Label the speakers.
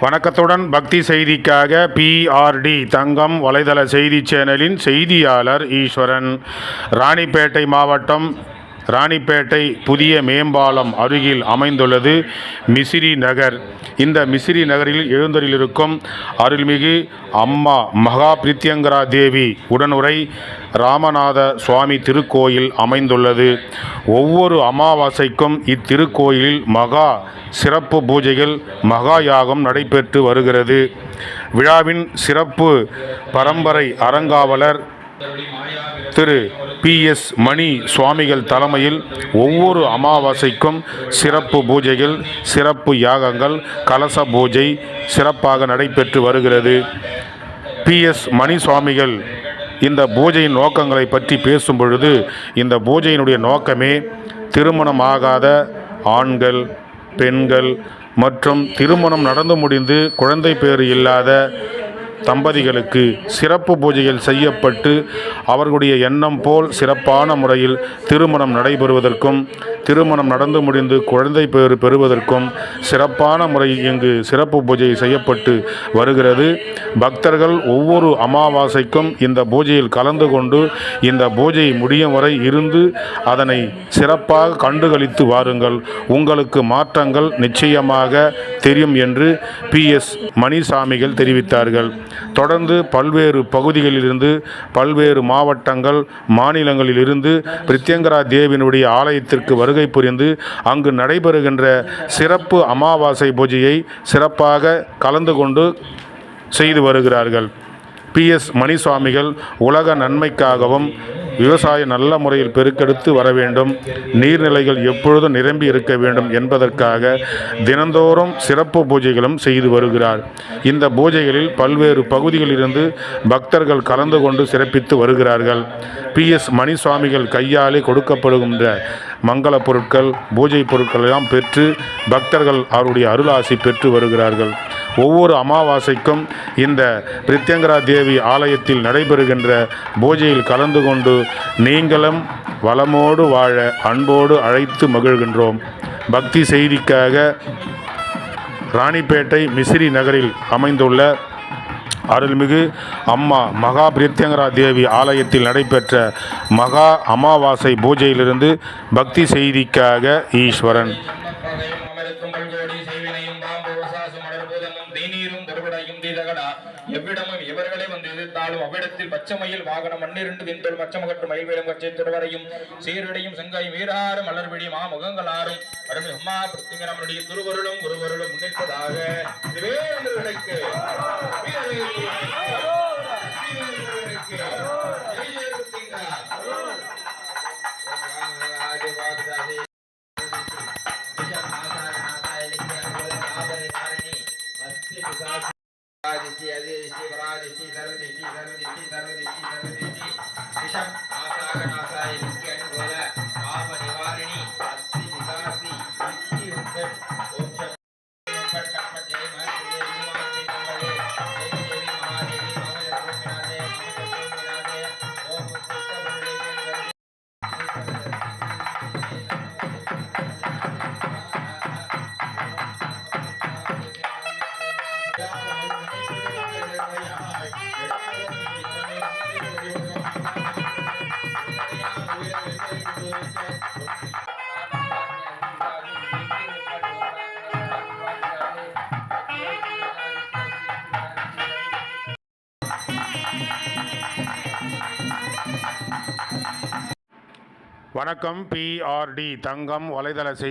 Speaker 1: வணக்கத்துடன் பக்தி செய்திக்காக பிஆர்டி தங்கம் வலைதள செய்தி சேனலின் செய்தியாளர் ஈஸ்வரன். ராணிப்பேட்டை மாவட்டம் ராணிப்பேட்டை புதிய மேம்பாலம் அருகில் அமைந்துள்ளது மிசிறி நகர். இந்த மிசிறி நகரில் எழுந்தரிலிருக்கும் அருள்மிகு அம்மா மகா பிரித்யங்கரா தேவி உடனுரை ராமநாத சுவாமி திருக்கோயில் அமைந்துள்ளது. ஒவ்வொரு அமாவாசைக்கும் இத்திருக்கோயிலில் மகா சிறப்பு பூஜைகள் மகா யாகம் நடைபெற்று வருகிறது. விழாவின் சிறப்பு பரம்பரை அறங்காவலர் திரு பி எஸ் மணி சுவாமிகள் தலைமையில் ஒவ்வொரு அமாவாசைக்கும் சிறப்பு பூஜைகள் சிறப்பு யாகங்கள் கலச பூஜை சிறப்பாக நடைபெற்று வருகிறது. பி எஸ் மணி சுவாமிகள் இந்த பூஜையின் நோக்கங்களை பற்றி பேசும் பொழுது இந்த பூஜையினுடைய நோக்கமே திருமணமாகாத ஆண்கள் பெண்கள் மற்றும் திருமணம் நடந்து முடிந்து குழந்தை பேறு இல்லாத தம்பதிகளுக்கு சிறப்பு பூஜைகள் செய்யப்பட்டு அவர்களுடைய எண்ணம் போல் சிறப்பான முறையில் திருமணம் நடைபெறுவதற்கும் திருமணம் நடந்து முடிந்து குழந்தை பேறு பெறுவதற்கும் சிறப்பான முறையில் இங்கு சிறப்பு பூஜை செய்யப்பட்டு வருகிறது. பக்தர்கள் ஒவ்வொரு அமாவாசைக்கும் இந்த பூஜையில் கலந்து கொண்டு இந்த பூஜை முடியும் வரை இருந்து அதனை சிறப்பாக கண்டுகளித்து வாருங்கள். உங்களுக்கு மாற்றங்கள் நிச்சயமாக தெரியும் என்று பி எஸ் மணிசாமிகள் தெரிவித்தார்கள். தொடர்ந்து பல்வேறு பகுதிகளிலிருந்து பல்வேறு மாவட்டங்கள் மாநிலங்களிலிருந்து பிரித்யங்கரா தேவியினுடைய ஆலயத்திற்கு வருகை புரிந்து அங்கு நடைபெறுகின்ற சிறப்பு அமாவாசை பூஜையை சிறப்பாக கலந்து கொண்டு செய்து வருகிறார்கள். பி எஸ் மணிசுவாமிகள் உலக நன்மைக்காகவும் விவசாயம் நல்ல முறையில் பெருக்கெடுத்து வர வேண்டும். நீர்நிலைகள் எப்பொழுதும் நிரம்பி இருக்க வேண்டும் என்பதற்காக தினந்தோறும் சிறப்பு பூஜைகளும் செய்து வருகிறார். இந்த பூஜைகளில் பல்வேறு பகுதிகளிலிருந்து பக்தர்கள் கலந்து கொண்டு சிறப்பித்து வருகிறார்கள். பி. எஸ். மணிசுவாமிகள் கையாலே கொடுக்கப்படுகின்ற மங்கள பொருட்கள் பூஜை பொருட்கள் எல்லாம் பெற்று பக்தர்கள் அவருடைய அருளாசி பெற்று வருகிறார்கள். ஒவ்வொரு அமாவாசைக்கும் இந்த பிரித்யங்கரா தேவி ஆலயத்தில் நடைபெறுகின்ற பூஜையில் கலந்து கொண்டு நீங்களும் வளமோடு வாழ அன்போடு அழைத்து மகிழ்கின்றோம். பக்தி செய்திக்காக ராணிப்பேட்டை மிசிறி நகரில் அமைந்துள்ள அருள்மிகு அம்மா மகா பிரித்யங்கரா தேவி ஆலயத்தில் நடைபெற்ற மகா அமாவாசை பூஜையிலிருந்து பக்தி செய்திக்காக ஈஸ்வரன்.
Speaker 2: மலர்பூதமும் தீநீரும் கருவடையும் தீதகடா எவ்விடமும் இவர்களே வந்து எதிர்த்தாலும் அவ்விடத்தில் பச்சமையில் வாகனம் மண்ணிரண்டு விந்தோல் மச்சமகட்டு மயில்வேலும் கட்சி திருவரையும் சீரடையும் செங்காயும் வீராறு மலர்பிடி மாமுகங்களாரும். அருமை அம்மா பிரத்திங்கரமனுடைய திருவருளும் குருவருளும் முன்னிற்பதாக. ஆதிசி அதிசி பராதிசி சர்வதிசி சர்வதிசி சர்வதிசி சர்வதிசி விஷம்
Speaker 1: வணக்கம் பிஆர்டி தங்கம் வலைதள செய்தி